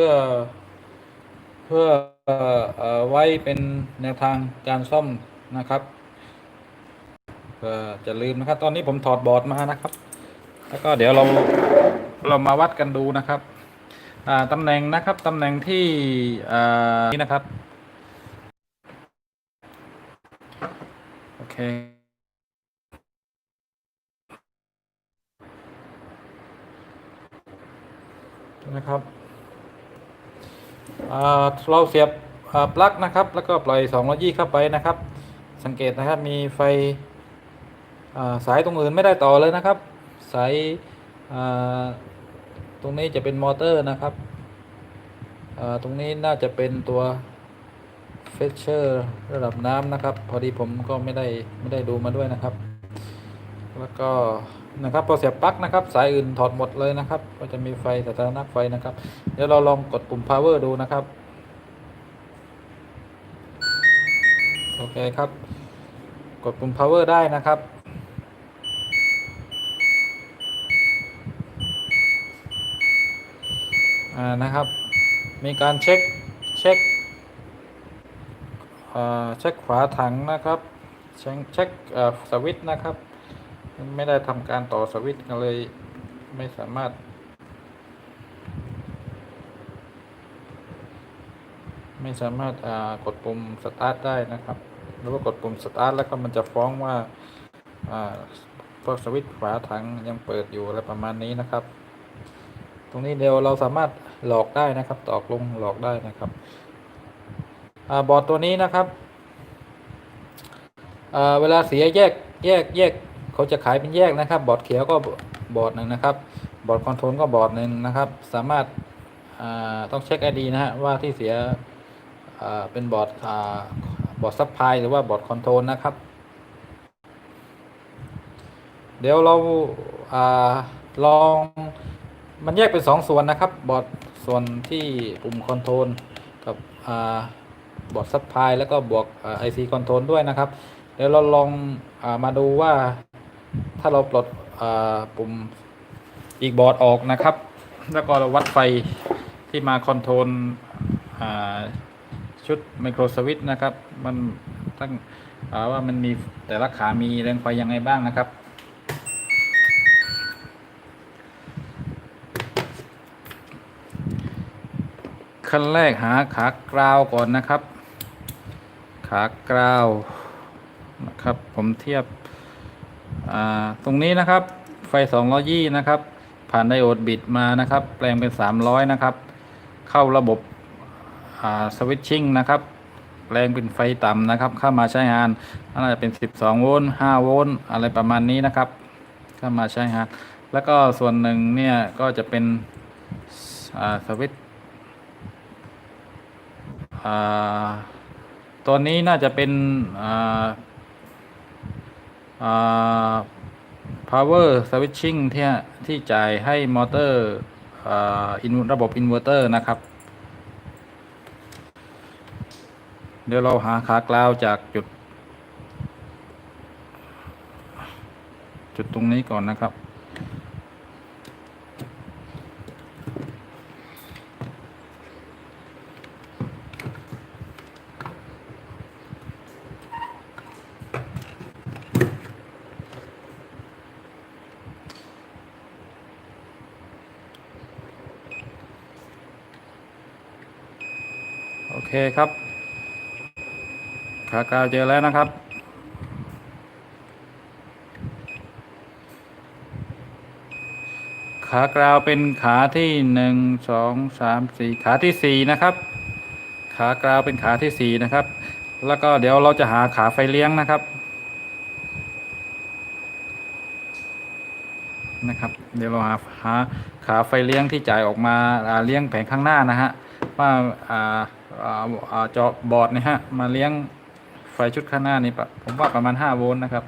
พื่อเพื่ออ่อเอ่อไว้เป็นแนวทางการซ่อมนะครับจะลืมนะครับ ตอนนี้ผมถอดบอร์ดมานะครับ แล้วก็เดี๋ยวเราเรามาวัดกันดูนะครับตำแหน่งนะครับตำแหน่งที่นี่นะครับโอเคนะครับ เราเสียบปลั๊กนะครับ แล้วก็ปล่อย220เข้าไปนะครับ สังเกตนะครับมีไฟสายตรงอื่นไม่ได้ต่อเลยนะครับ สายตรงนี้จะเป็นมอเตอร์นะครับตรงนี้น่าจะเป็นตัวเฟชเชอร์ระดับน้ำนะครับ พอดีผมก็ไม่ได้ไม่ได้ดูมาด้วยนะครับ แล้วก็ นะครับพอเสียบปลั๊กนะครับ สายอื่นถอดหมดเลยนะครับ ก็จะมีไฟสถานะไฟนะครับ เดี๋ยวเราลองกดปุ่ม power ดูนะครับ โอเคครับ กดปุ่ม power ได้นะครับอ่านะครับ มีการเช็คเช็คอ่าเช็คฝาถังนะครับ เช็คเช็คเอ่อสวิตช์นะครับ ไม่ได้ทำการต่อสวิตช์กันเลยไม่สามารถ ไม่สามารถกดปุ่มสตาร์ทได้นะครับหรือว่ากดปุ่มสตาร์ทแล้วก็มันจะฟ้องว่าอ่าพวกสวิตช์ฝาถังยังเปิดอยู่อะไรประมาณนี้นะครับ ตรงนี้เดี๋ยวเราสามารถหลอกได้นะครับ ตอกลงหลอกได้นะครับอบอร์ดตัวนี้นะครับเวลาเสียแยกแยกแยก เขาจะขายเป็นแยกนะครับ บอร์ดเขียวก็บอร์ดหนึ่งนะครับ บอร์ดคอนโทรลก็บอร์ดหนึ่งนะครับ สามารถต้องเช็คไอดีนะฮะว่าที่เสียเป็นบอร์ดบอร์ดซับพลายหรือว่าบอร์ดคอนโทรลนะครับ เดี๋ยวเราอาลองมันแยกเป็นสองส่วนนะครับ บอร์ดส่วนที่ปุ่มคอนโทรลกับอบอร์ดซับพลายแล้วก็บวกไอซีคอนโทรลด้วยนะครับ เดี๋ยวเราลองอามาดูว่า ถ้าเราปลดปุ่มอีกบอร์ดออกนะครับ แล้วก็เราวัดไฟที่มาคอนโทรลชุดไมโครสวิตช์นะครับ มันตั้งว่ามันมีแต่ละขามีแรงไฟยังไงบ้างนะครับขั้นแรกหาขากราวก่อนนะครับ ขากราวนะครับ ผมเทียบ ตรงนี้นะครับ ไฟ200ยี่นะครับ ผ่านไดโอดบิดมานะครับ แปลงเป็น 300 นะครับ เข้าระบบสวิตชิ่งนะครับ แปลงเป็นไฟต่ำนะครับ เข้ามาใช้งานน่าจะเป็น 12 โวลต์ 5 โวลต์ อะไรประมาณนี้นะครับ เข้ามาใช้งาน แล้วก็ส่วนหนึ่งเนี่ยก็จะเป็นสวิตตัวนี้น่าจะเป็น power switching ที่ที่จ่ายให้มอเตอร์อ่าอินระบบอินเวอร์เตอร์นะครับ เดี๋ยวเราหาขากราวจากจุด จุดตรงนี้ก่อนนะครับ เคครับขากราวเจอแล้วนะครับ ขากราวเป็นขาที่หนึ่งสองสามสี่ขาที่สี่นะครับ ขากราวเป็นขาที่สี่นะครับ แล้วก็เดี๋ยวเราจะหาขาไฟเลี้ยงนะครับนะครับ เดี๋ยวเราหาหาขาไฟเลี้ยงที่จ่ายออกมาเลี้ยงแผงข้างหน้านะฮะว่าอ่า จอบอร์ดนี่ยฮะ มาเลี้ยงไฟชุดข้างหน้านี่ปะผมว่าประมาณ 5 โวลต์นะครับ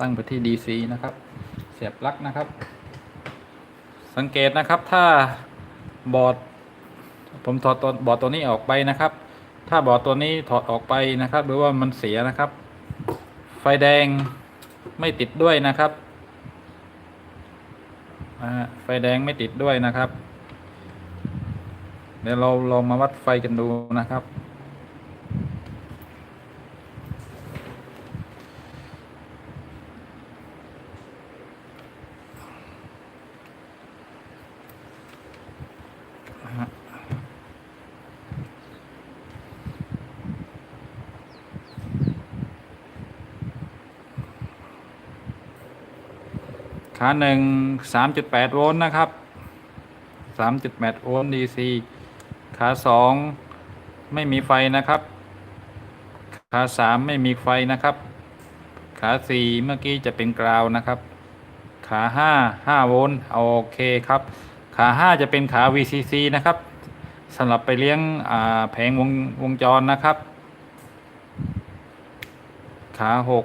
ตั้งไปที่ DC นะครับ เสียบปลั๊กนะครับ สังเกตนะครับถ้าบอร์ด ผมถอดตัวบอร์ดตัวนี้ออกไปนะครับ ถ้าบอร์ดตัวนี้ถอดออกไปนะครับ หรือว่ามันเสียนะครับ ไฟแดงไม่ติดด้วยนะครับ นะฮะไฟแดงไม่ติดด้วยนะครับ เดี๋ยวเราลองมาวัดไฟกันดูนะครับ ขาหนึ่งสามจุดแปดโวลต์นะครับสามจุดแปดโวลต์ดีซีขาสองไม่มีไฟนะครับ ขาสามไม่มีไฟนะครับ ขาสี่เมื่อกี้จะเป็นกราวนะครับ ขาห้าห้าโวลต์โอเคครับ ขาห้าจะเป็นขา VCC นะครับสำหรับไปเลี้ยงแผงวงวงจรนะครับ ขาหก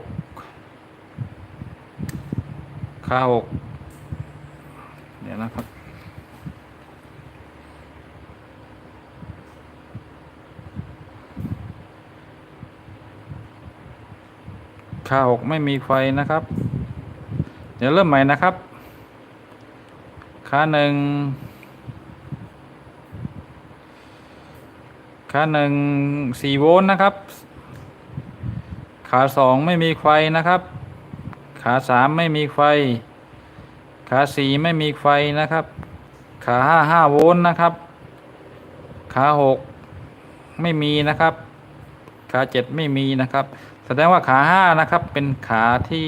ขาหกเดี๋ยวนะครับขาหกไม่มีไฟนะครับ เดี๋ยวเริ่มใหม่นะครับขาหนึ่งขาหนึ่งสี่โวลต์นะครับ ขาสองไม่มีไฟนะครับ ขาสามไม่มีไฟ ขาสี่ไม่มีไฟนะครับ ขาห้าห้าโวลต์นะครับ ขาหกไม่มีนะครับ ขาเจ็ดไม่มีนะครับ แสดงว่าขาห้านะครับ เป็นขาที่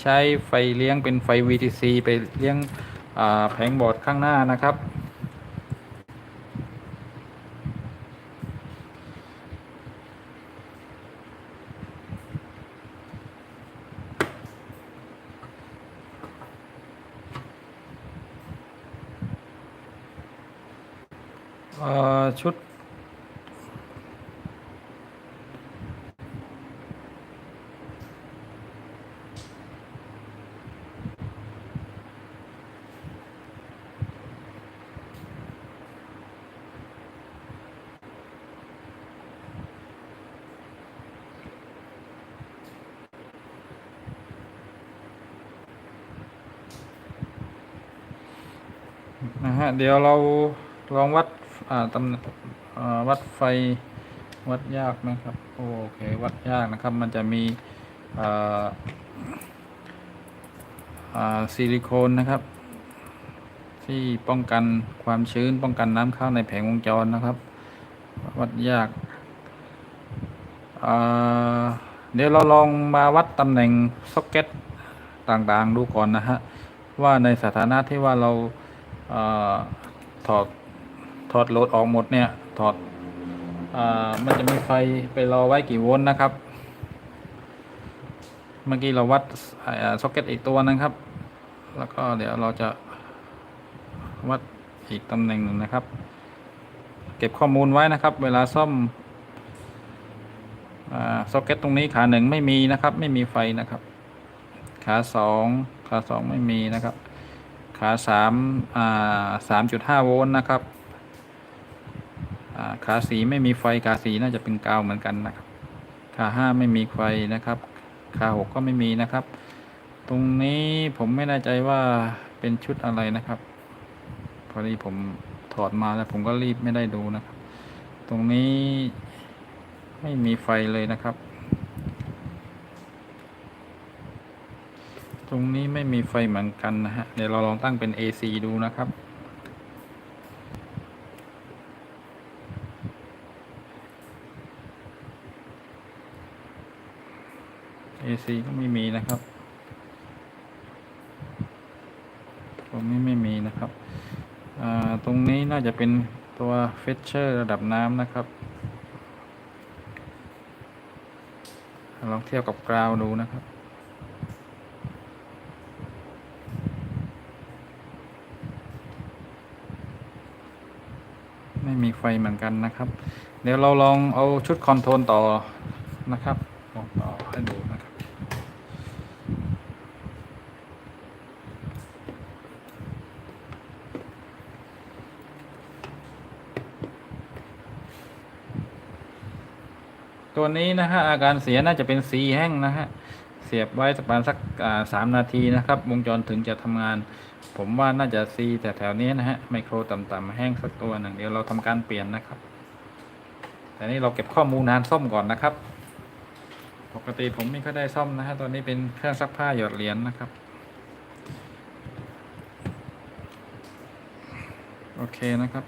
ใช้ไฟเลี้ยงเป็นไฟ VTC ไปเลี้ยงแผงบอร์ดข้างหน้านะครับ เอ่อชุดนะฮะเดี๋ยวเราลองวัด อ่าตำวัดไฟวัดยากนะครับ โอเค วัดยากนะครับ มันจะมีอ่าอ่าซิลิโคนนะครับ ที่ป้องกันความชื้นป้องกันน้ำเข้าในแผงวงจรนะครับ วัดยากอ่าเดี๋ยวเราลองมาวัดตำแหน่งซ็อกเก็ตต่างๆ ดูก่อนนะฮะ ว่าในสถานะที่ว่าเราเออถอด ถอดโหลดออกหมดเนี่ยถอดอามันจะมีไฟไปรอไว้กี่โวลต์นะครับ เมื่อกี้เราวัดซ็อกเก็ตอีกตัวนึงครับ แล้วก็เดี๋ยวเราจะวัดอีกตำแหน่งหนึ่งนะครับ เก็บข้อมูลไว้นะครับ เวลาซ่อมซ็อกเก็ตตรงนี้ขาหนึ่งไม่มีนะครับ ไม่มีไฟนะครับ ขาสองขาสองไม่มีนะครับ ขาสามอ่าสามจุดห้าโวลต์นะครับ ขาสีไม่มีไฟขาสีน่าจะเป็นกาวเหมือนกันนะครับ ขาห้าไม่มีไฟนะครับ ขาหกก็ไม่มีนะครับ ตรงนี้ผมไม่แน่ใจว่าเป็นชุดอะไรนะครับ พอดีผมถอดมาแล้วผมก็รีบไม่ได้ดูนะครับ ตรงนี้ไม่มีไฟเลยนะครับ ตรงนี้ไม่มีไฟเหมือนกันนะฮะ เดี๋ยวเราลองตั้งเป็น AC ดูนะครับ AC ก็ไม่มีนะครับตรงนี้ไม่มีนะครับตรงนี้น่าจะเป็นตัวเฟชเชอร์ระดับน้ำนะครับ ลองเทียบกับกราวดูนะครับไม่มีไฟเหมือนกันนะครับ เดี๋ยวเราลองเอาชุดคอนโทรลต่อนะครับลองต่อให้ดูนะครับ ตัวนี้นะฮะอาการเสียน่าจะเป็นสีแห้งนะฮะเสียบไว้ประมาณสักสามนาทีนะครับ วงจรถึงจะทำงาน ผมว่าน่าจะซีแต่แถวนี้นะฮะไมโครต่ำๆแห้งสักตัวหนึ่งเดี๋ยวเราทำการเปลี่ยนนะครับแต่นี่เราเก็บข้อมูลนานซ่อมก่อนนะครับ ปกติผมไม่ค่อยได้ซ่อมนะฮะตัวนี้เป็นเครื่องซักผ้าหยอดเหรียญนะครับ โอเคนะครับ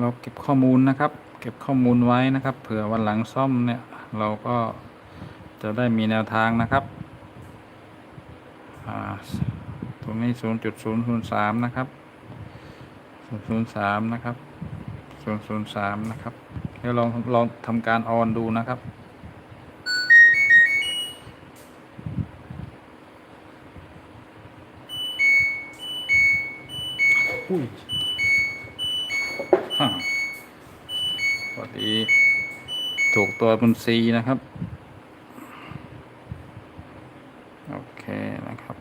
เราเก็บข้อมูลนะครับ เก็บข้อมูลไว้นะครับ เผื่อวันหลังซ่อมเนี่ย เราก็จะได้มีแนวทางนะครับตรงนี้ 0.003 นะครับ 003 นะครับ 003 นะครับเดี๋ยวลองลองทำการออนดูนะครับอุ้ย ตัวบนซีนะครับ โอเคนะครับ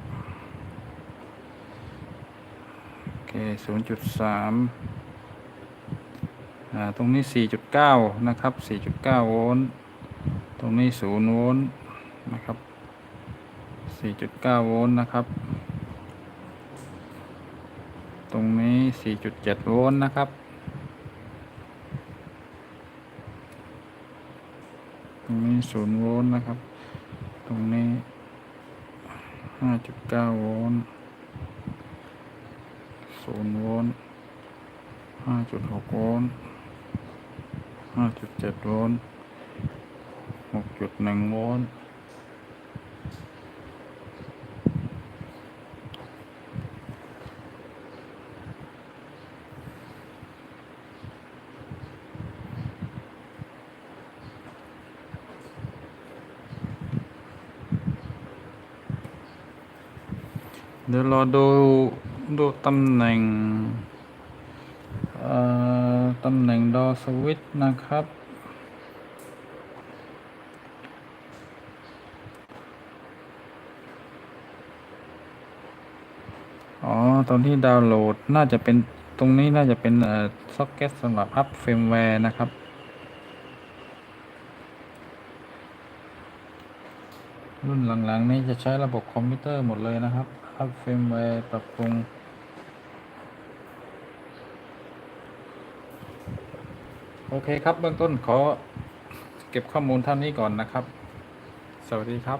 โอเคศูนย์จุดสามอ่าตรงนี้สี่จุดเก้านะครับสี่จุดเก้าโวลต์ ตรงนี้ศูนย์โวลต์ นะครับสี่จุดเก้าโวลต์ นะครับ ตรงนี้ 4.7 โวลต์ นะครับ ตรงนี้ศูนย์โวลต์นะครับ ตรงนี้ห้าจุดเก้าโวลต์ศูนย์โวลต์ห้าจุดหกโวลต์ห้าจุดเจ็ดโวลต์หกจุดหนึ่งโวลต์ ดี๋ยวรอดูดูตำแหน่งตำแหน่งดอสวิตนะครับ อ๋อ ตอนที่ดาวน์โหลดน่าจะเป็นตรงนี้น่าจะเป็นเอ่อซ็อกเก็ตสำหรับอัพเฟรมแวร์นะครับรุ่นหลังๆ นี้จะใช้ระบบคอมพิวเตอร์หมดเลยนะครับ อัพเฟรมแวร์ปรับปรุงโอเคครับ เบื้องต้นขอเก็บข้อมูลเท่านี้ก่อนนะครับ สวัสดีครับ